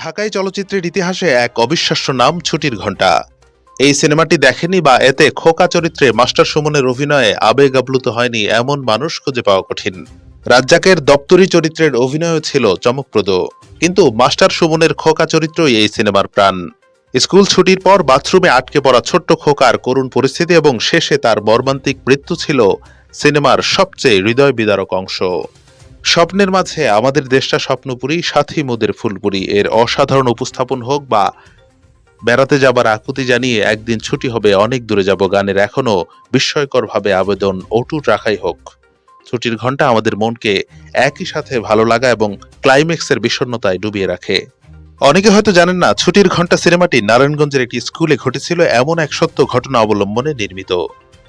ঢাকাই চলচ্চিত্রের ইতিহাসে এক অবিশ্বাস্য নাম, ছুটির ঘণ্টা। এই সিনেমাটি দেখেনি বা এতে খোকা চরিত্রে মাস্টার সুমনের অভিনয়ে আবেগ আপ্লুত হয়নি এমন মানুষ খুঁজে পাওয়া কঠিন। রাজ্জাকের দপ্তরি চরিত্রের অভিনয়ও ছিল চমকপ্রদ, কিন্তু মাস্টার সুমনের খোকা চরিত্রই এই সিনেমার প্রাণ। স্কুল ছুটির পর বাথরুমে আটকে পড়া ছোট্ট খোকার করুণ পরিস্থিতি এবং শেষে তার মর্মান্তিক মৃত্যু ছিল সিনেমার সবচেয়ে হৃদয় বিদারক অংশ। স্বপ্নের মাঝে আমাদের দেশটা স্বপ্নপুরী, সাথী মোদের ফুলপুরি। এর অসাধারণ উপস্থাপন হোক বা বেড়াতে যাবার আকুতি জানিয়ে একদিন ছুটি হবে, অনেক দূরে যাব গানের এখনও বিস্ময়করভাবে আবেদন, অটুট রাখাই হোক। ছুটির ঘণ্টা আমাদের মনকে একই সাথে ভালো লাগা এবং ক্লাইম্যাক্সের বিষণ্ণতায় ডুবিয়ে রাখে। অনেকে হয়তো জানেন না, ছুটির ঘণ্টা সিনেমাটি নারায়ণগঞ্জের একটি স্কুলে ঘটেছিল, এমন এক সত্য ঘটনা অবলম্বনে নির্মিত।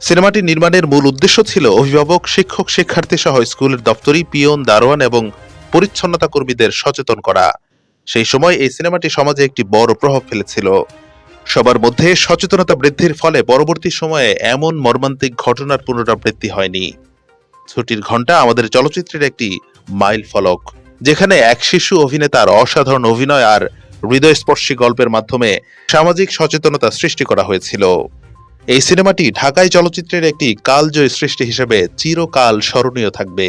সিনেমাটি নির্মাণের মূল উদ্দেশ্য ছিল অভিভাবক, শিক্ষক, শিক্ষার্থী সহ স্কুলের দপ্তরি, পিয়ন, দারোয়ান এবং পরিচ্ছন্নতা কর্মীদের সচেতন করা। সেই সময় এই সিনেমাটি সমাজে একটি বড় প্রভাব ফেলেছিল। সবার মধ্যে সচেতনতা বৃদ্ধির ফলে পরবর্তী সময়ে এমন মর্মান্তিক ঘটনার পুনরাবৃত্তি হয়নি। ছুটির ঘণ্টা আমাদের চলচ্চিত্রের একটি মাইল ফলক, যেখানে এক শিশু অভিনেতার অসাধারণ অভিনয় আর হৃদয়স্পর্শী গল্পের মাধ্যমে সামাজিক সচেতনতা সৃষ্টি করা হয়েছিল। এই সিনেমাটি ঢাকাই চলচ্চিত্রের একটি কালজয়ী সৃষ্টি হিসেবে চিরকাল স্মরণীয় থাকবে।